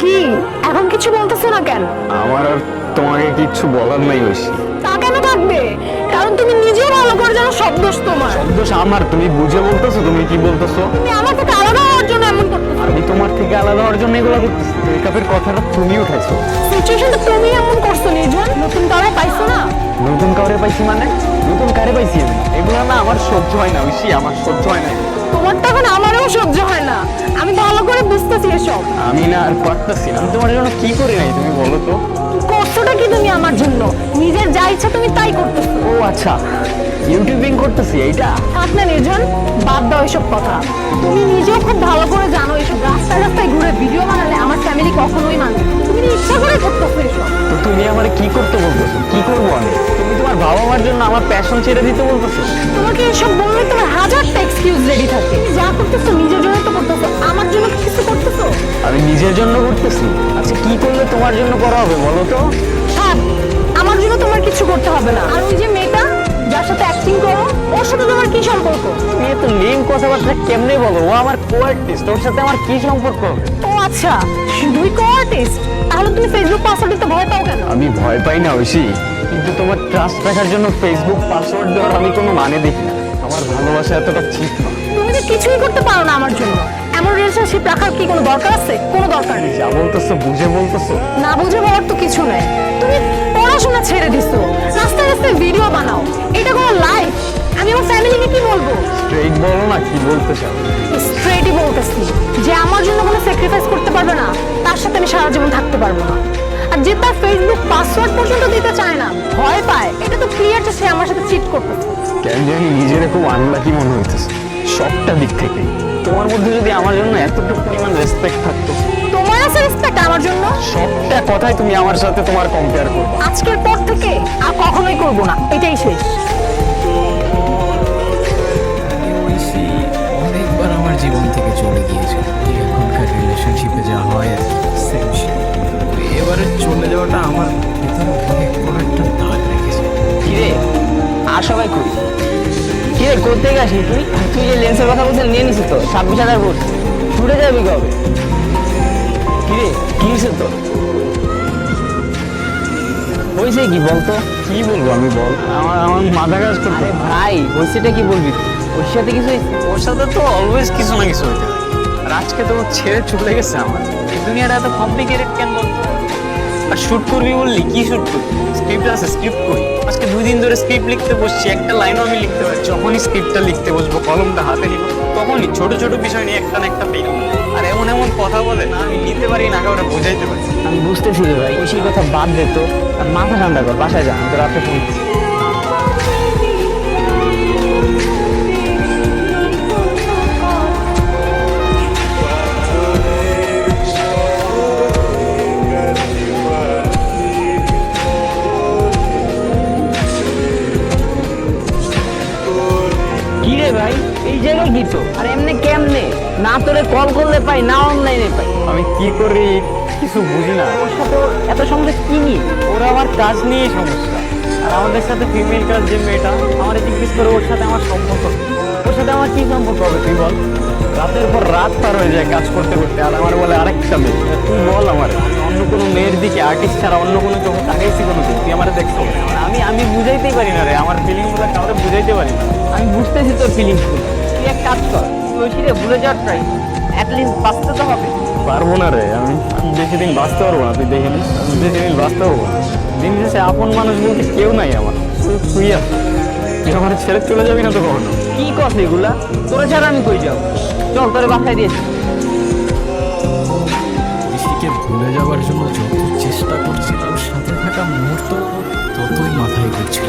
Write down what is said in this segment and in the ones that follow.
কি? এখন কিছু বলতেছো না কেন? আমার আর তোমাকে কিচ্ছু বলার নাই ঐশী তা কেন থাকবে? কারণ তুমি নিজেও ভালো করে জানো সব দোষ তোমার। দোষ আমার তুমি বুঝে বলতেছো তুমি কি বলতেছো? তুমি আমার থেকে আলাদা হওয়ার জন্য এমন করতেছো। আমি তোমার থেকে আলাদা হওয়ার জন্য এগুলো করতেছি। ব্রেকআপের কথাটা তুমি উঠাইছো। সিচুয়েশনটা তুমি এমন করছ নির্জন। নতুন কারও পাইছো না? নতুন কারে পাইছি মানে? নতুন কারে পাইছি আমি? এগুলো না আমার সহ্য হয় না ঐশী আমার সহ্য হয় না। তোমার তখন আমারও সহ্য হয় না। আমি ভালো করে বুঝতেছি এসব। আমি না আর পারতেছি না। আমি তোমার জন্য কি করি নাই তুমি বলো তো। করছোটা কি তুমি আমার জন্য? নিজের যা ইচ্ছা তুমি তাই করতেছো। ও আচ্ছা। ইউটিউবিং করতেছি এইটা? থাক না নির্জন বাদ দাও এসব কথা। তুমি নিজেও খুব ভালো করে জানো এসব রাস্তায় রাস্তায় ঘুরে ভিডিও বানালে আমার ফ্যামিলি কখনোই মানবে তুমি ইচ্ছা করে করতেছো এসব তো তুমি আমার কি করতে বলতেছো? কি করব আমি? তুমি তোমার বাবা মার জন্য আমার প্যাশন ছেড়ে দিতে বলতেছো? তোমাকে এসব বললে তোমার হাজারটা এক্সকিউজ রেডি থাকে। যা করতেছো নিজের জন্য তো করতেছো। আমার জন্য কিছু করতেছো? আমি নিজের জন্য করতেছি। আচ্ছা কি করলে তোমার জন্য করা হবে বলো তো? থাক আমার জন্য তোমার কিছু করতে হবে না। আর ওই যে মেয়েটা যার সাথে অ্যাক্টিং করো ওর সাথে তোমার কি সম্পর্ক? তুমি এত নেম কথাবার্তা কেমনে বলো? ও আমার কো আর্টিস্ট ওর সাথে আমার কি সম্পর্ক হবে? আচ্ছা শুধুই কো আর্টিস্ট তাহলে তুমি ফেসবুক পাসওয়ার্ড দিতে ভয় পাও কেন? আমি ভয় পাই না ঐশী কিন্তু তোমার ট্রাস্ট রাখার জন্য ফেসবুক পাসওয়ার্ড দেওয়ার আমি কোনো মানে দেখি না। আমার ভালোবাসা এতটা চিপ না তুমি তো কিছুই করতে পারো না আমার জন্য। এমন রিলেশনশিপ রাখার কি কোনো দরকার আছে? কোনো দরকার নেই। যা বলতেছো বুঝে বলতেছো। না বুঝে বলার তো কিছু নাই। তুমি পড়াশোনা ছেড়ে দিছো। রাস্তায় রাস্তায় ভিডিও বানাও। আমি আমার ফ্যামিলিকে কি বলব? স্ট্রেট বলো না কি বলতে চাও? স্ট্রেটই বলতেছি যে আমার জন্য কোনো স্যাক্রিফাইস করতে পারবে না তার সাথে আমি সারা জীবন থাকতে পারব না। আর যে তার ফেসবুক পাসওয়ার্ড পর্যন্ত দিতে চায় না ভয় পায়। এটা তো ক্লিয়ার যে সে আমার সাথে চিট করতেছে। কেন জানি নিজের খুব আনলাকি মনে হইতেছে। সবটা দিক থেকে তোমার মধ্যে যদি আমার জন্য এতটুকু পরিমাণ রেসপেক্ট থাকতো তোমার আছে রেসপেক্ট আমার জন্য? সবটা কথাই তুমি আমার সাথে তোমার কম্পেয়ার করবে। আজকের পর থেকে আর কখনোই করব না। এটাই শেষ। চলে গিয়েছে এখনকার রিলেশনশিপে যা হয় আর সেম এবারে চলে যাওয়াটা আমার ভিতরে অনেক বড় একটা দাগ রেখেছে। কিরে আর সবাই করি কিরে করতে গেছিস তুই? তুই যে লেন্সের কথা বলছিস নিয়ে নিছিস তো ছাব্বিশ হাজার ভোট। ছুটে যাবি কবে? কিরে কি হয়েছে তো হয়েছে কি বলতো? কি বলব আমি বল? আমার আমার মাথা কাজ করতে ভাই হয়েছেটা কি বলবি তুই? ওর সাথে কিছু ওর সাথে তো অলওয়েজ কিছু না কিছু হইতে আর আজকে তো ছেড়ে চলে গেছে আমার। এই দুনিয়াটা এত কমপ্লিকেটেড কেন বলতো আর শুট করবি বললি? কি শুট করবি? স্ক্রিপ্ট আছে স্ক্রিপ্ট করি। আজকে দুই দিন ধরে স্ক্রিপ্ট লিখতে বসছি একটা লাইনও আমি লিখতে পারি যখনই স্ক্রিপ্টটা লিখতে বসবো কলমটা হাতে নিব তখনই ছোট ছোট বিষয় নিয়ে একটা না একটা পেয়ে আর এমন এমন কথা বলে না আমি নিতে পারি না কাউরে বোঝাইতে পারি আমি বুঝতেছি ভাই ওই কথা বাদ দে তো। আর মাথা ঠান্ডা কর বাসায় যা আমি তো রাতে ফোন ভাই এই জায়গায় কি তো আর এমনি কেমনে? না তোরে কল করলে পাই না অনলাইনে পাই। আমি কি করি কিছু বুঝি না। ওর সাথে ওর এত সঙ্গে কি নিয়ে? ওরা আমার কাজ নিয়ে সমস্যা। আর আমাদের সাথে ফিমেল কাজ যে মেয়েটা আমার জিজ্ঞেস করে ওর সাথে আমার সম্পর্ক ওর সাথে আমার কি সম্পর্ক হবে তুই বল। রাতের পর রাত পার হয়ে যায় কাজ করতে করতে আর আমার বলে আরেকটা মেয়ে। তুই বল আমার। আমি অন্য কোনো মেয়ের দিকে আর্টিস্ট ছাড়া অন্য কোনো চোখে তাকাইছি কোনো দিন তুই আমার দেখছ? আমি আমি বুঝাইতেই পারি না রে আমার ফিলিংগুলো কাউকে বুঝাইতে পারি না। আমি বুঝতেছি তোর ফিলিংস তুই এক কাজ কর তুই ওই ভুলে যাওয়ার ট্রাই অ্যাটলিস্ট বাঁচতে তো হবে। পারব না রে আমি আমি বেশি দিন বাঁচতে পারব না তুই দেখে নিস। আমি বেশি দিন বাঁচতে পারব দিন শেষে আপন মানুষ বলতে কেউ নাই আমার। তুই আছিস তুই আমার ছেড়ে চলে যাবি না তো কখনো? কি কথা এগুলা? তোরা ছাড়া আমি কই যাব? চল তোরে বাসায় দিয়েছি ভুলে যাওয়ার জন্য যত চেষ্টা করছি ওর সাথে থাকা মুহূর্ত ততই মাথায় ঘুরছিল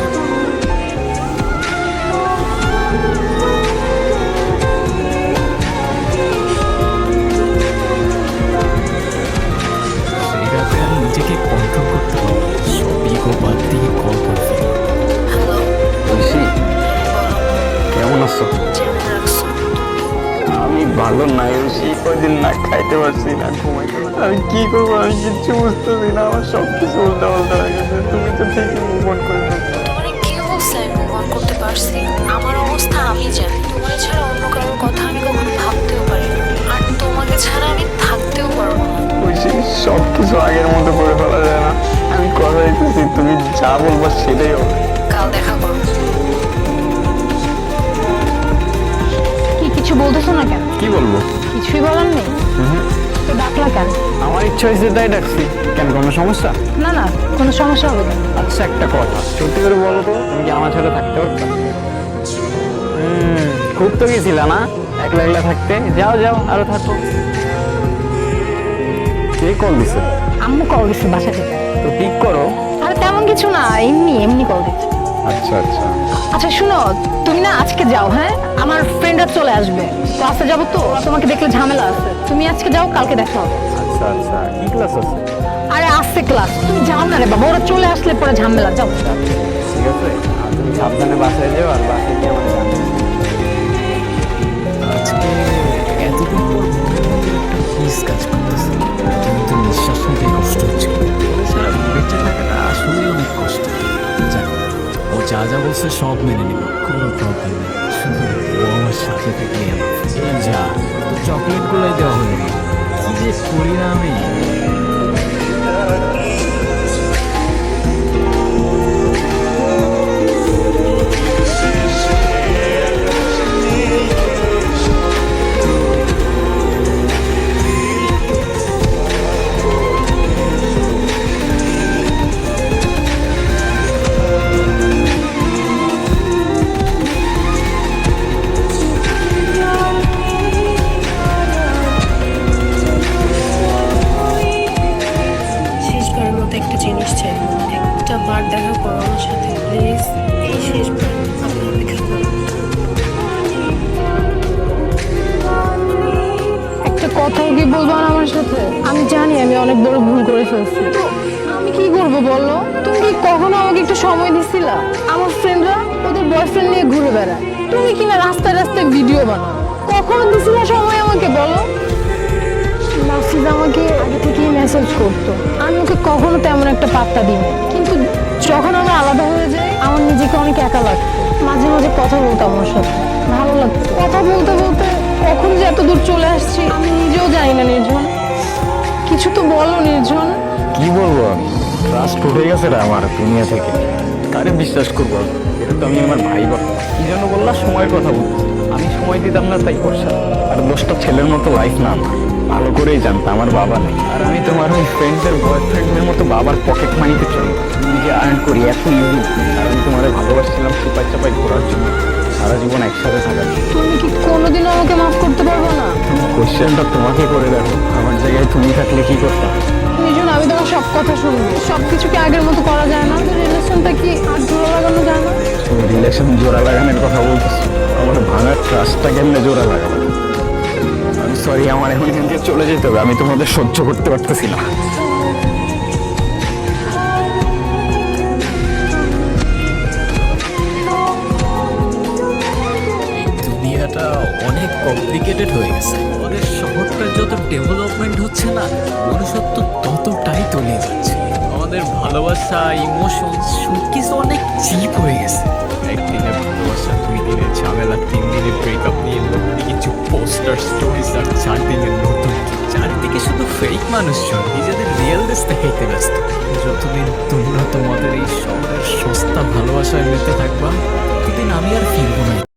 ভালো নাই ঋষি কদিন না খাইতে পারছি না ঘুমাইতে আমি কি করব? আমি কিচ্ছু বুঝতেছি না আমার সব কিছু উল্টা উল্টা হয়ে গেছে। তুমি তো ঠিকই মুভ অন করে করতে পারছি। আমার অবস্থা আমি জানি। তোমার ছাড়া অন্য কারোর কথা আমি কখনো ভাবতেও পারি না। আর তোমাকে ছাড়া আমি থাকতেও পারব না। সব কিছু আগের মতো করে ফেলা যায় না। আমি কথা দিতেছি তুমি যা বলব সেটাই হবে। কাল দেখা করো। কি কিছু বলতেছো না কেন? কি বলব? কিছুই বলার নেই। তো ডাকলা কেন? আমার ইচ্ছা হয়েছে তাই ডাকছি। কেন কোনো সমস্যা? না না কোনো সমস্যা হবে কেন আচ্ছা একটা কথা। সত্যি করে বলো তো তুমি কি আমার সাথে থাকতে পারছ? হুম, খুব তো গেছিল না? একলা একলা থাকতে? যাও যাও আরও থাকো। কে কল দিছে? আম্মু কল দিচ্ছে বাসা থেকে। তো ঠিক করো। আর তেমন কিছু না এমনি এমনি কল দিচ্ছে। আচ্ছা আচ্ছা। আচ্ছা শুনো তুমি না আজকে যাও হ্যাঁ? আমার ফ্রেন্ডরা চলে আসবে। ক্লাসে যাব তো তোমাকে দেখলে ঝামেলা আছে। তুমি আজকে যাও কালকে দেখা হবে। আচ্ছা আচ্ছা। কি ক্লাস আছে? আরে আসছে ক্লাস তুমি যাও না রে বাবা ওরা চলে আসলে পরে ঝামেলা যাও। ঠিক আছে। তুমি সাবধানে বাসায় যাও আর বাসায় গিয়ে বলছে, সব মেনে নেব। কোনো প্রবলেম শুধু ও সাথে থাকলে যা। চকলেটগুলোই দেওয়া হলো না কি যে করি না আমি? তুমি কি কখনো আমাকে একটু সময় দিছিলা? আমার ফ্রেন্ডরা ওদের বয়ফ্রেন্ড নিয়ে ঘুরে বেড়ায়। তুমি কি না রাস্তায় রাস্তায় ভিডিও বানাও? কখনো দিছিলা সময় আমাকে বলো? নাফিজ আমাকে আগে থেকেই মেসেজ করতো। আমি ওকে কখনো তেমন একটা পাত্তা দিই কিন্তু যখন আমরা আলাদা হয়ে যাই, আমার নিজেকে অনেক একা লাগতো। মাঝে মাঝে কথা বলতাম আমার সাথে। ভালো লাগতো। কথা বলতে বলতে কখন যে এত দূর চলে আসছি, আমি নিজেও জানি না নির্জন কিছু তো বলো নির্জন কি বলব? ট্রাস্ট উঠে গেছে রে আমার দুনিয়া থেকে। কারে বিশ্বাস করব? এটা তো আমি আমার ভাই বা কি জন্য বললা সময়ের কথা বলছি। আমি সময় দিতাম না তাই করছে। আর দশটা ছেলের মতো লাইফ না। ভালো করেই জানতো আমার বাবা নেই। আর আমি তোমার ওই ফ্রেন্ডের বয়ফ্রেন্ডের মতো বাবার পকেট মানিতে চলি। নিজে আর্ন করি এত ইউজ আর আমি তোমার ভালোবাসছিলাম সুপার চাপাই ঘোরার জন্য। সারা জীবন একসাথে থাকার তুমি কি কোনোদিনও আমাকে মাফ করতে পারব না? কোশ্চেনটা তোমাকে করে দেখো। আমার জায়গায় তুমি থাকলে কি করতাম? আমি তোমার সব কথা শুনব। সব কিছুকে আগের মতো করা যায় না। রিলেশনটা কি আর জোড়া লাগানো যায় না? রিলেশন জোড়া লাগানোর কথা বলতেছো। আমার ভাঙার ট্রাস্টটা কেমনে জোড়া লাগানো আমি সরি আমার এখন থেকে চলে যেতে হবে। আমি তোমাদের সহ্য করতে পারতেছি না। কমপ্লিকেটেড হয়ে গেছে। আমাদের শহরটার যত ডেভেলপমেন্ট হচ্ছে না মনুষ্যত্ব ততটাই তলিয়ে যাচ্ছে। আমাদের ভালোবাসা ইমোশন সবকিছু অনেক চিপ হয়ে গেছে। একদিনে ভালোবাসা দুই দিনে ঝামেলা তিন দিনে ব্রেকআপ নিয়ে নতুন কিছু পোস্টার স্টোরিজ আর চার দিনে নতুন কিছু। চারদিকে শুধু ফেক মানুষজন নিজেদের রিয়েল দেশ দেখাইতে ব্যস্ত। যতদিন তোমরা তোমাদের এই শহরের সস্তা ভালোবাসায় মেতে থাকবা ততদিন আমি আর ফিরবো না।